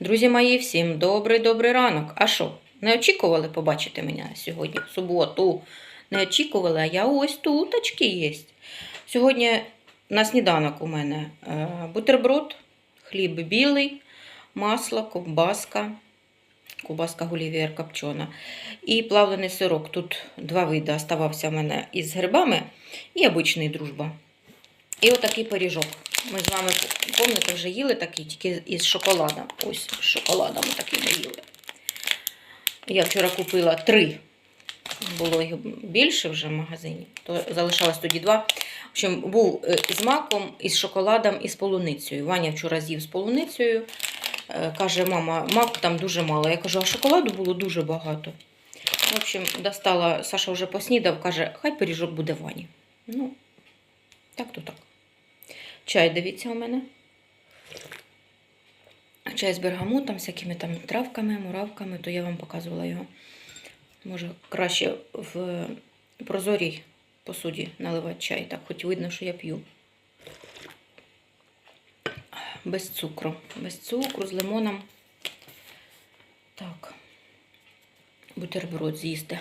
Друзі мої, всім добрий-добрий ранок. А що, не очікували побачити мене сьогодні, в суботу? Не очікували, а я ось тут очки є. Сьогодні на сніданок у мене е, бутерброд, хліб білий, масло, ковбаска, ковбаска гулівер копчена і плавлений сирок. Тут два види оставався в мене із грибами і обичний дружба. І отакий пиріжок. Ми з вами, пам'ятаєте, вже їли такий, тільки із шоколадом. Ось з шоколадом такий ми їли. Я вчора купила три. Було їх більше вже в магазині, то залишалось тоді два. В общем, був е, з маком, із шоколадом і з полуницею. Ваня вчора з'їв з полуницею. Е, Каже, мама, маку там дуже мало. Я кажу, а шоколаду було дуже багато. В общем, достала, Саша вже поснідав, каже, хай пиріжок буде Вані. Ну, так то так. Чай, дивіться, у мене. Чай з бергамутом, всякими там травками, муравками, то я вам показувала його. Може, краще в прозорій посуді наливати чай, так хоч видно, що я п'ю. Без цукру. Без цукру, з лимоном. Так. Бутерброд з'їсти.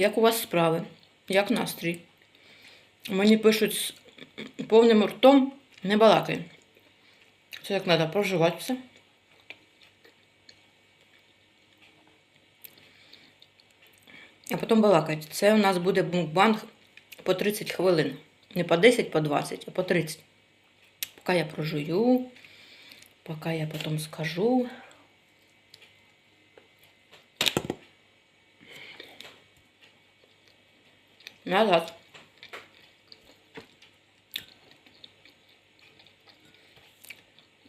Як у вас справи? Як настрій? Мені пишуть з повним ртом не балакай. Це як треба проживати все. А потім балакати. Це у нас буде мукбанг по 30 хвилин. Не по 10, по 20, а по 30. Поки я прожую, поки я потім скажу. Назад.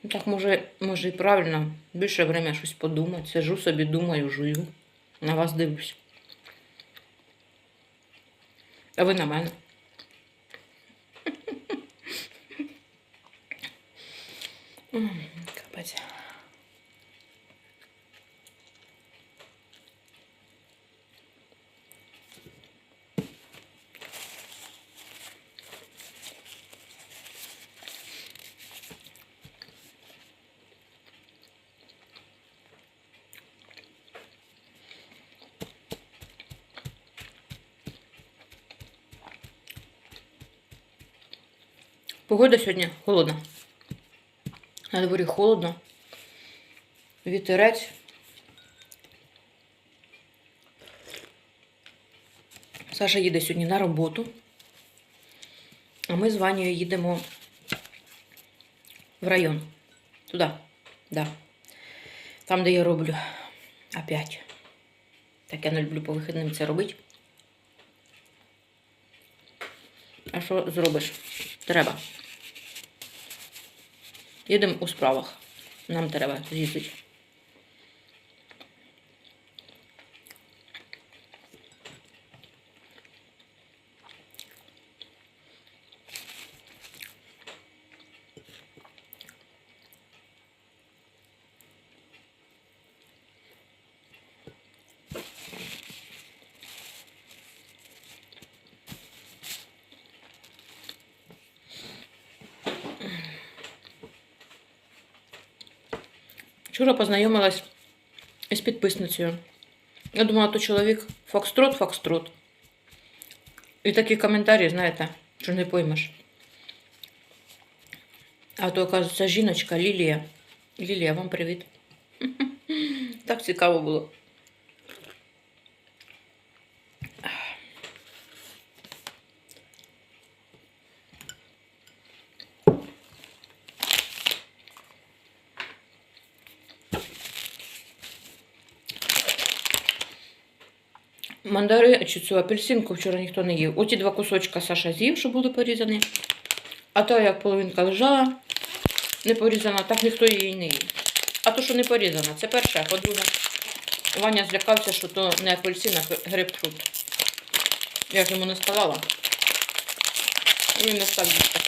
Ну, Так, може, може і правильно. Більше время щось подумати. Сижу собі, думаю, жую. На вас дивлюсь. А ви на мене. Капець. Погода сьогодні холодна. На дворі холодно. Вітерець. Саша їде сьогодні на роботу. А ми з Ванією їдемо в район. Туди. Да. Там, де я роблю. Опять. Так я не люблю по вихідним це робити. А що зробиш? Треба. Їдемо у справах. Нам треба з'їздити. Вчора познайомилась із підписницею. Я думала, то чоловік Фокстрот, Фокстрот. І такі коментарі, знаєте, що не поймеш. А то, оказується, жіночка Лілія. Лілія, вам привіт. Так цікаво було. Мандари чи цю апельсинку вчора ніхто не їв. Оті два кусочка Саша з'їв, що були порізані. А то, як половинка лежала, не порізана, так ніхто її не їв. А то, що не порізана, це перше, по-друге, Ваня злякався, що то не апельсин, а грейпфрут. Я ж йому не сказала. Він не став їсти.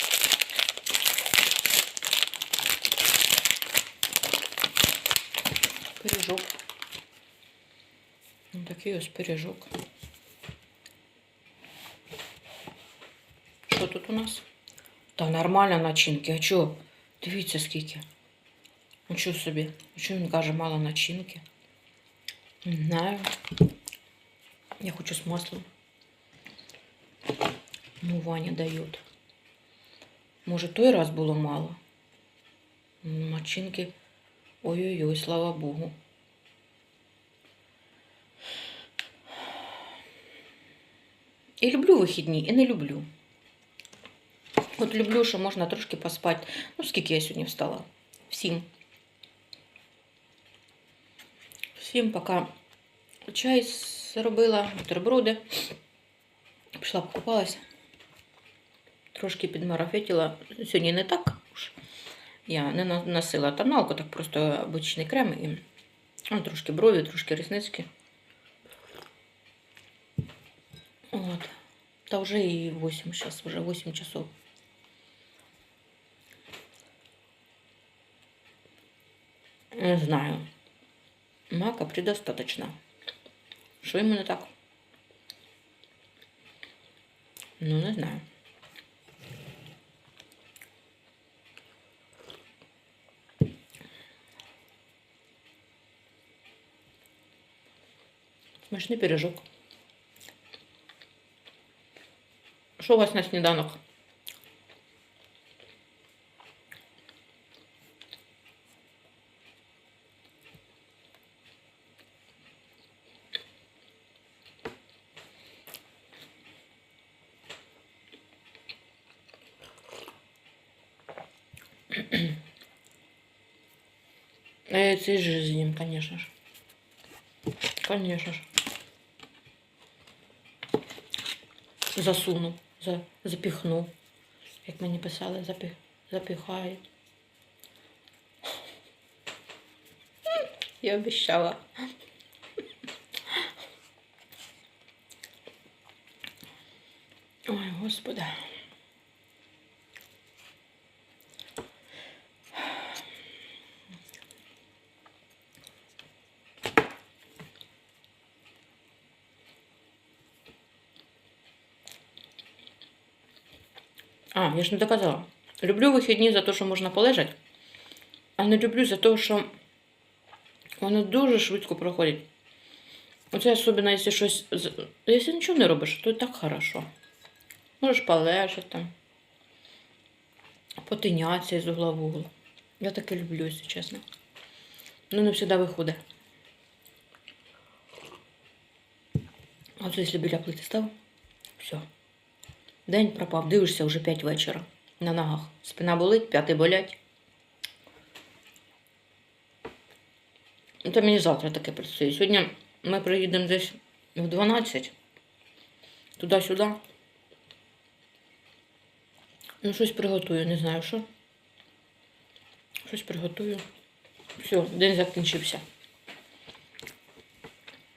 Пиріжок. Ось Такий ось пиріжок. Що тут у нас? Та нормально начинки. А чого? Дивіться скільки. Ну що собі? Чому він каже мало начинки? Не знаю. Я хочу з маслом. Ну, Ваня дають. Може, той раз було мало? Начинки. Ой-ой-ой, слава Богу. І люблю вихідні, і не люблю. От люблю, що можна трошки поспати. Ну, скільки я сьогодні встала? В сім. В сім, поки чай зробила, бутерброди. Пішла покупалася. Трошки підмарафетила. Сьогодні не так уж. Я не на- носила тоналку, так просто обичний крем і ну, трошки брові, трошки ресницьки. Та вже і 8 зараз, вже 8 часов. Не знаю. Мака предостаточно. Йому не так? Ну, не знаю. Смачний пиріжок. Що у вас на сніданок? А я цей же з'їм, конечно ж. Конечно ж. Засуну, за, запіхну. Як мені писали, запі, запіхають. Я обіщала. Ой, господи. Я ж не доказала. Люблю вихідні за те, що можна полежати, а не люблю за те, що воно дуже швидко проходить. Оце особливо, якщо щось. Якщо нічого не робиш, то і так хорошо. Можеш полежати потинятися із угла в угол. Я таке люблю, якщо чесно. Ну, не завжди виходить. А от якщо біля плити став, все. День пропав, дивишся вже 5 вечора на ногах. Спина болить, п'яти болять. Та мені завтра таке працює. Сьогодні ми приїдемо десь в 12, туди-сюди. Ну, щось приготую, не знаю що. Щось приготую. Все, день закінчився.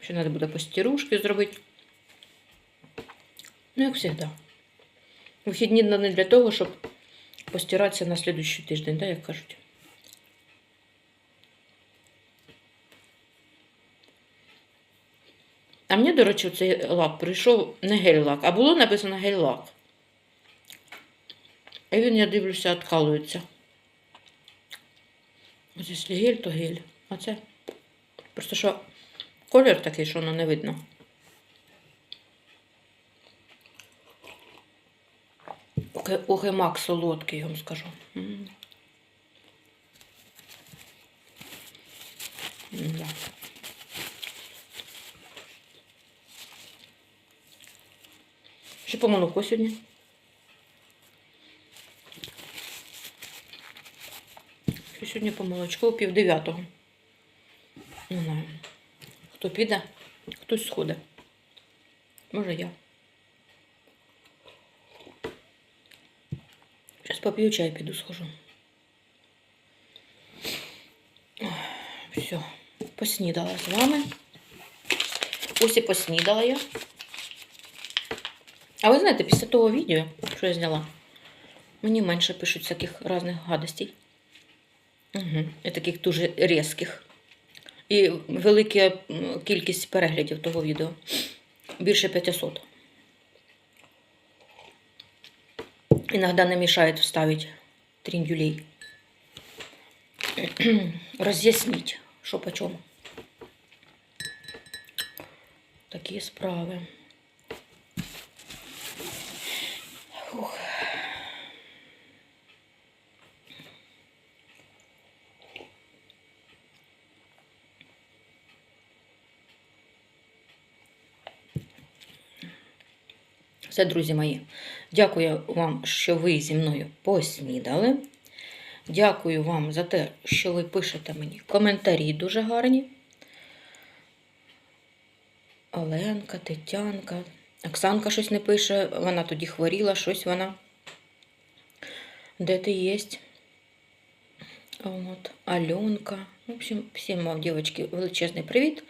Ще треба буде постірушки зробити. Ну, як завжди. Вихідні не для того, щоб постиратися на слідуючий тиждень, да, як кажуть. А мені, до речі, цей лак прийшов не гель-лак, а було написано гель-лак. І він, я дивлюся, відкалується. Ось якщо гель, то гель. А це просто що колір такий, що воно не видно. Ох, і- ох, і мак солодкий, я вам скажу. Ще по молоко сьогодні. Ще сьогодні по молочку пів дев'ятого. Не знаю. Хто піде, хтось сходить. Може я. Поп'ю чай, піду схожу. Все, поснідала з вами. Ось і поснідала я. А ви знаєте, після того відео, що я зняла, мені менше пишуть всяких різних гадостей. Угу. І таких дуже різких. І велика кількість переглядів того відео. Більше 500. Иногда не мешает вставить триндюлей. Разъяснить, что почем. Такие Такі Все, друзі мої. Дякую вам, що ви зі мною поснідали. Дякую вам за те, що ви пишете мені коментарі дуже гарні. Оленка, Тетянка. Оксанка щось не пише, вона тоді хворіла, щось вона. Де ти єсть? От, Альонка. В общем, всім вам, дівчатки, величезний привіт.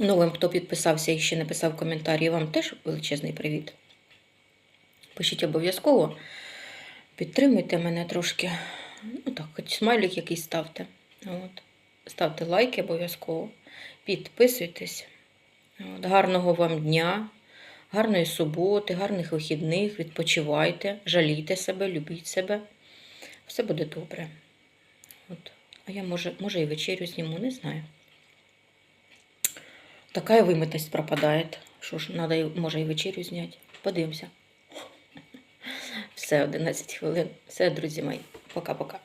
Новим, хто підписався і ще не писав коментарі, вам теж величезний привіт. Пишіть обов'язково. Підтримуйте мене трошки. Ну так, хоч смайлик якийсь ставте. От. Ставте лайки обов'язково. Підписуйтесь. От. Гарного вам дня, гарної суботи, гарних вихідних. Відпочивайте, жалійте себе, любіть себе. Все буде добре. От. А я може, може і вечерю зніму, не знаю. Такая вимитость пропадає. Що ж, треба, може, і вечерю зняти. Подивимося. Все, 11 хвилин. Все, друзі мої. Пока-пока.